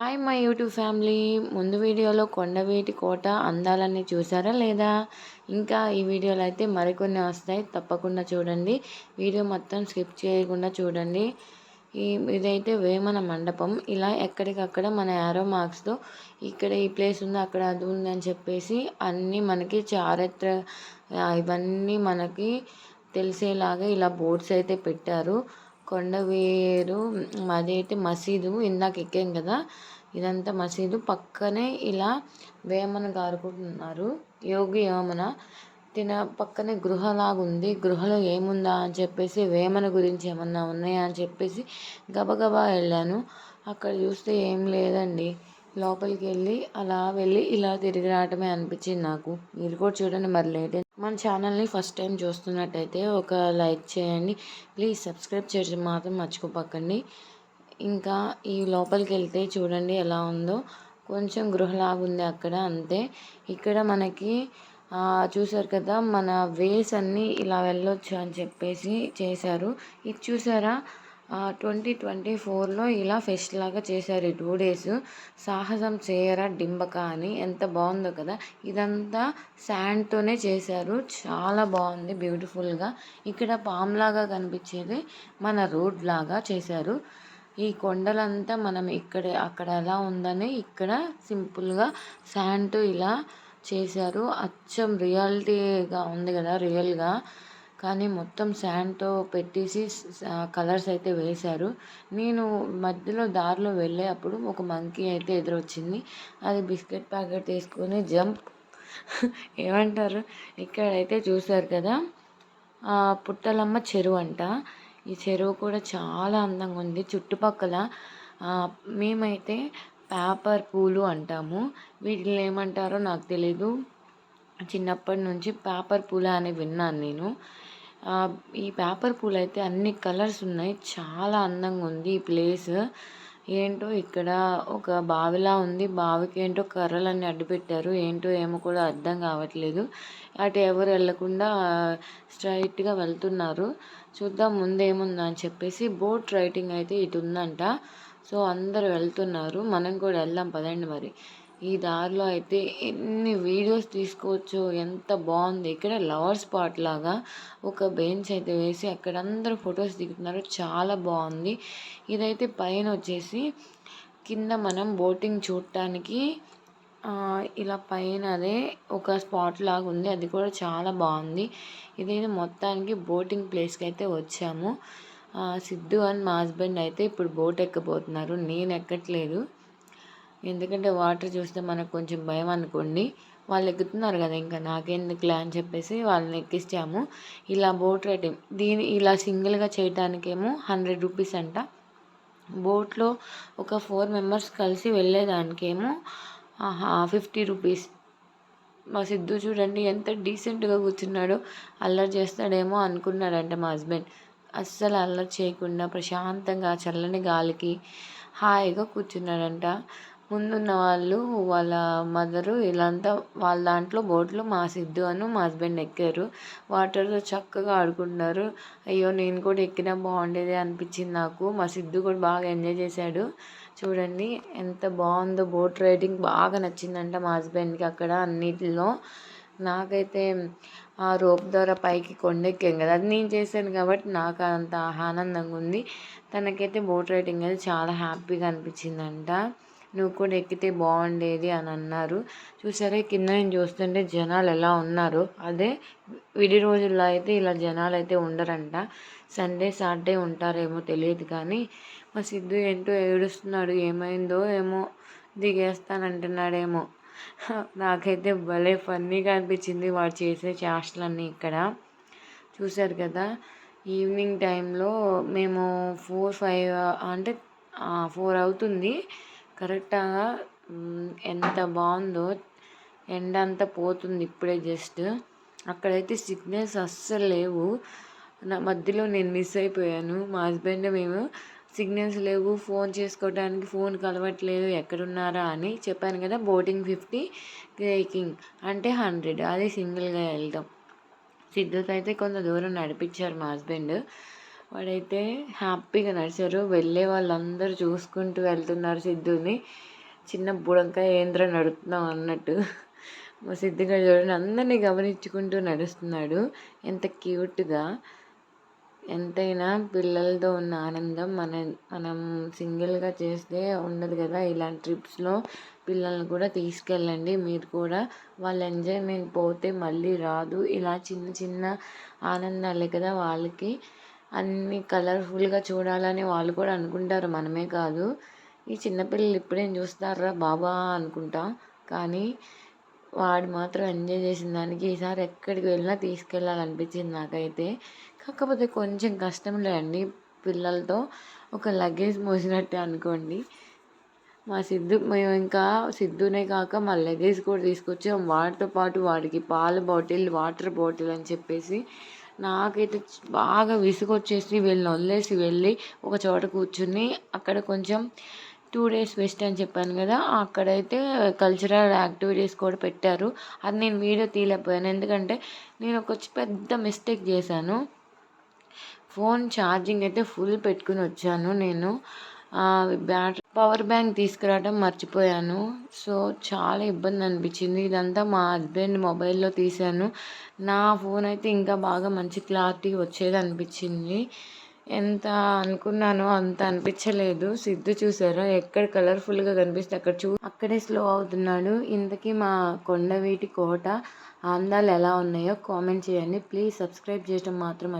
Hi my YouTube family. ముందు వీడియోలో కొండవీటి కోట అందాలన్నీ చూసారా లేదా? ఇంకా ఈ వీడియోలో అయితే మరికొన్ని వస్తాయి. తప్పకుండా చూడండి. వీడియో మొత్తం స్కిప్ చేయకుండా చూడండి. ఈ ఇదైతే వేమన మండపం. ఇలా ఎక్కడికక్కడ మన యారో మార్క్స్తో ఇక్కడ ఈ ప్లేస్ ఉంది అక్కడ అది ఉంది అని చెప్పేసి అన్నీ మనకి చారిత్ర ఇవన్నీ మనకి తెలిసేలాగా ఇలా బోర్డ్స్ అయితే పెట్టారు. కొండవేరు అదైతే మసీదు ఇందాక ఎక్కాం కదా? ఇదంతా మసీదు. పక్కనే ఇలా వేమన గారుకుంటున్నారు యోగి వేమన. తిన పక్కనే గృహలాగా ఉంది. గృహలో ఏముందా అని చెప్పేసి వేమన గురించి ఏమన్నా ఉన్నాయా అని చెప్పేసి గబగబా వెళ్ళాను. అక్కడ చూస్తే ఏం లేదండి. లోపలికి వెళ్ళి అలా వెళ్ళి ఇలా తిరిగి రావటమే అనిపించింది నాకు. మీరు కూడా చూడండి మరి లేట్ మన ఛానల్ని ఫస్ట్ టైం చూస్తున్నట్టయితే ఒక లైక్ చేయండి. ప్లీజ్ సబ్స్క్రైబ్ చేయడం మాత్రం మర్చిపోపకండి ఇంకా ఈ లోపలికి వెళ్తే చూడండి ఎలా ఉందో. కొంచెం గృహలాగా ఉంది అక్కడ అంతే. ఇక్కడ మనకి చూసారు కదా మన వేస్ అన్నీ ఇలా వెళ్ళొచ్చు అని చెప్పేసి చేశారు. ఇది చూసారా? ట్వంటీ ట్వంటీ ఫోర్లో ఇలా ఫెస్ట్ లాగా చేశారు ఈ టూ డేస్. సాహసం చేయరా డింబక అని ఎంత బాగుందో కదా. ఇదంతా శాండ్తోనే చేశారు. చాలా బాగుంది బ్యూటిఫుల్గా. ఇక్కడ పామ్లాగా కనిపించేది మన రోడ్ లాగా చేశారు. ఈ కొండలంతా మనం ఇక్కడ అక్కడ ఎలా ఉందని ఇక్కడ సింపుల్గా శాండ్ ఇలా చేశారు. అచ్చం రియాలిటీగా ఉంది కదా రియల్గా. కానీ మొత్తం శాండ్తో పెట్టేసి కలర్స్ అయితే వేశారు. నేను మధ్యలో దారిలో వెళ్ళే అప్పుడు ఒక మంకీ అయితే ఎదురొచ్చింది. అది బిస్కెట్ ప్యాకెట్ తీసుకొని జంప్. ఏమంటారు? ఇక్కడైతే చూసారు కదా? పుట్టలమ్మ చెరువు అంట. ఈ చెరువు కూడా చాలా అందంగా ఉంది. చుట్టుపక్కల మేమైతే పేపర్ పూలు అంటాము. వీటిని ఏమంటారో నాకు తెలీదు. చిన్నప్పటి నుంచి పేపర్ పూల అని విన్నాను నేను. ఈ పేపర్ పూలు అయితే అన్ని కలర్స్ ఉన్నాయి. చాలా అందంగా ఉంది ఈ ప్లేస్. ఏంటో ఇక్కడ ఒక బావిలా ఉంది. బావికి ఏంటో కర్రలన్నీ అడ్డు పెట్టారు ఏంటో ఏమో కూడా అర్థం కావట్లేదు. అటు ఎవరు వెళ్ళకుండా స్ట్రైట్గా వెళ్తున్నారు. చూద్దాం ముందేముందా అని చెప్పేసి బోట్ రైటింగ్ అయితే ఇటు ఉందంట సో అందరు వెళ్తున్నారు. మనం కూడా వెళ్దాం పదండి మరి. ఈ దారిలో అయితే ఎన్ని వీడియోస్ తీసుకోవచ్చు ఎంత బాగుంది. ఇక్కడ లవర్ స్పాట్ లాగా ఒక బెంచ్ అయితే వేసి అక్కడ అందరూ ఫొటోస్ దిగుతున్నారు. చాలా బాగుంది. ఇదైతే పైన వచ్చేసి కింద మనం బోటింగ్ చూడటానికి ఇలా పైన అదే ఒక స్పాట్ లాగా ఉంది. అది కూడా చాలా బాగుంది. ఇదైతే మొత్తానికి బోటింగ్ ప్లేస్కి అయితే వచ్చాము. సిద్ధు అండ్ మా హస్బెండ్ అయితే ఇప్పుడు బోట్ ఎక్కబోతున్నారు. నేను ఎక్కట్లేదు. ఎందుకంటే వాటర్ చూస్తే మనకు కొంచెం భయం అనుకోండి. వాళ్ళు ఎక్కుతున్నారు కదా ఇంకా నాకెందుకులే అని చెప్పేసి వాళ్ళని ఎక్కించాము ఇలా బోట్ రైడింగ్ దీని ఇలా సింగిల్గా చేయడానికేమో హండ్రెడ్ రూపీస్ అంట. బోట్లో ఒక ఫోర్ మెంబర్స్ కలిసి వెళ్ళేదానికేమో ఫిఫ్టీ రూపీస్. మా సిద్ధు చూడండి ఎంత డీసెంట్గా కూర్చున్నాడో. అల్లరి చేస్తాడేమో అనుకున్నాడంట మా హస్బెండ్. అస్సలు అల్లరి చేయకుండా ప్రశాంతంగా చల్లని గాలికి హాయిగా కూర్చున్నాడంట. ముందున్న వాళ్ళు వాళ్ళ మదరు వీళ్ళంతా వాళ్ళ దాంట్లో బోట్లో మా సిద్ధు అను మా హస్బెండ్ ఎక్కారు. వాటర్లో చక్కగా ఆడుకుంటున్నారు. అయ్యో నేను కూడా ఎక్కినా బాగుండేది అనిపించింది నాకు. మా సిద్ధు కూడా బాగా ఎంజాయ్ చేశాడు. చూడండి ఎంత బాగుందో బోట్ రైడింగ్ బాగా నచ్చిందంట మా హస్బెండ్కి అక్కడ అన్నిటిలో. నాకైతే ఆ రోప్ ద్వారా పైకి కొండెక్కాం కదా. అది నేను చేశాను కాబట్టి నాకు అంత ఆనందంగా ఉంది. తనకైతే బోట్ రైడింగ్ అయితే చాలా హ్యాపీగా అనిపించిందంట. నువ్వు కూడా ఎక్కితే బాగుండేది అని అన్నారు. చూసారా కింద నేను చూస్తుంటే జనాలు ఎలా ఉన్నారు. అదే విడి రోజుల్లో అయితే ఇలా జనాలు అయితే ఉండరంట. సండే సాటర్డే ఉంటారేమో తెలియదు కానీ మా సిద్ధు ఏంటో ఏడుస్తున్నాడు. ఏమైందో ఏమో దిగేస్తానంటున్నాడేమో. నాకైతే భలే ఫన్నీగా అనిపించింది వాడు చేసే చేష్టలన్నీ ఇక్కడ. చూశారు కదా ఈవినింగ్ టైంలో మేము ఫోర్ ఫైవ్ అంటే ఫోర్ అవుతుంది. కరెక్ట్గా ఎంత బాగుందో. ఎండ అంతా పోతుంది ఇప్పుడే జస్ట్. అక్కడైతే సిగ్నల్స్ అస్సలు లేవు. నా మధ్యలో నేను మిస్ అయిపోయాను. మా హస్బెండ్ మేము సిగ్నల్స్ లేవు. ఫోన్ చేసుకోవడానికి ఫోన్ కలవట్లేదు ఎక్కడున్నారా అని చెప్పాను కదా బోటింగ్ ఫిఫ్టీ గ్రేకింగ్ అంటే హండ్రెడ్. అది సింగిల్గా వెళ్తాం సిద్ధుతో అయితే కొంత దూరం నడిపించారు మా హస్బెండ్. వాడైతే హ్యాపీగా నడిచారు. వెళ్ళే వాళ్ళందరూ చూసుకుంటూ వెళ్తున్నారు సిద్ధుని. చిన్న బుడంకాయ ఏంద్ర నడుపుతున్నాం అన్నట్టు. మా సిద్ధుగాడు చూడండి అందరినీ గమనించుకుంటూ నడుస్తున్నాడు. ఎంత క్యూట్గా ఎంతైనా పిల్లలతో ఉన్న ఆనందం మన మనం సింగిల్గా చేస్తే ఉండదు కదా. ఇలాంటి ట్రిప్స్లో పిల్లల్ని కూడా తీసుకెళ్ళండి. మీరు కూడా వాళ్ళ ఎంజాయ్మెంట్ పోతే మళ్ళీ రాదు. ఇలా చిన్న చిన్న ఆనందాలే కదా వాళ్ళకి. అన్నీ కలర్ఫుల్గా చూడాలని వాళ్ళు కూడా అనుకుంటారు. మనమే కాదు. ఈ చిన్నపిల్లలు ఇప్పుడేం చూస్తారా బాబా అనుకుంటా. కానీ వాడు మాత్రం ఎంజాయ్ చేసిన దానికి ఈసారి ఎక్కడికి వెళ్ళినా తీసుకెళ్ళాలనిపించింది నాకైతే. కాకపోతే కొంచెం కష్టంలే అండి పిల్లలతో ఒక లగేజ్ మోసినట్టే అనుకోండి. మా సిద్ధు మేము ఇంకా సిద్ధునే కాక మా లగేజ్ కూడా తీసుకొచ్చాం. వాటితో పాటు వాడికి పాల బాటిల్ వాటర్ బాటిల్ అని చెప్పేసి నాకైతే బాగా విసుగొచ్చేసి వీళ్ళని వదిలేసి వెళ్ళి ఒక చోట కూర్చుని అక్కడ కొంచెం టూ డేస్ వెస్ట్ అని చెప్పాను కదా అక్కడైతే కల్చరల్ యాక్టివిటీస్ కూడా పెట్టారు. అది నేను వీడియో తీయలేకపోయాను. ఎందుకంటే నేను ఒక పెద్ద మిస్టేక్ చేశాను. ఫోన్ ఛార్జింగ్ అయితే ఫుల్ పెట్టుకుని వచ్చాను నేను. బ్యాటరీ పవర్ బ్యాంక్ తీసుకురావడం మర్చిపోయాను. సో చాలా ఇబ్బంది అనిపించింది. ఇదంతా మా హస్బెండ్ మొబైల్లో తీశాను. నా ఫోన్ అయితే ఇంకా బాగా మంచి క్లారిటీ వచ్చేది అనిపించింది. ఎంత అనుకున్నానో అంత అనిపించలేదు. సిద్ధు చూసారా? ఎక్కడ కలర్ఫుల్గా కనిపిస్తే అక్కడ చూ అక్కడే స్లో అవుతున్నాడు. ఇంతకీ మా కొండవీటి కోట అందాలు ఎలా ఉన్నాయో కామెంట్ చేయండి. ప్లీజ్ సబ్స్క్రైబ్ చేయడం మాత్రం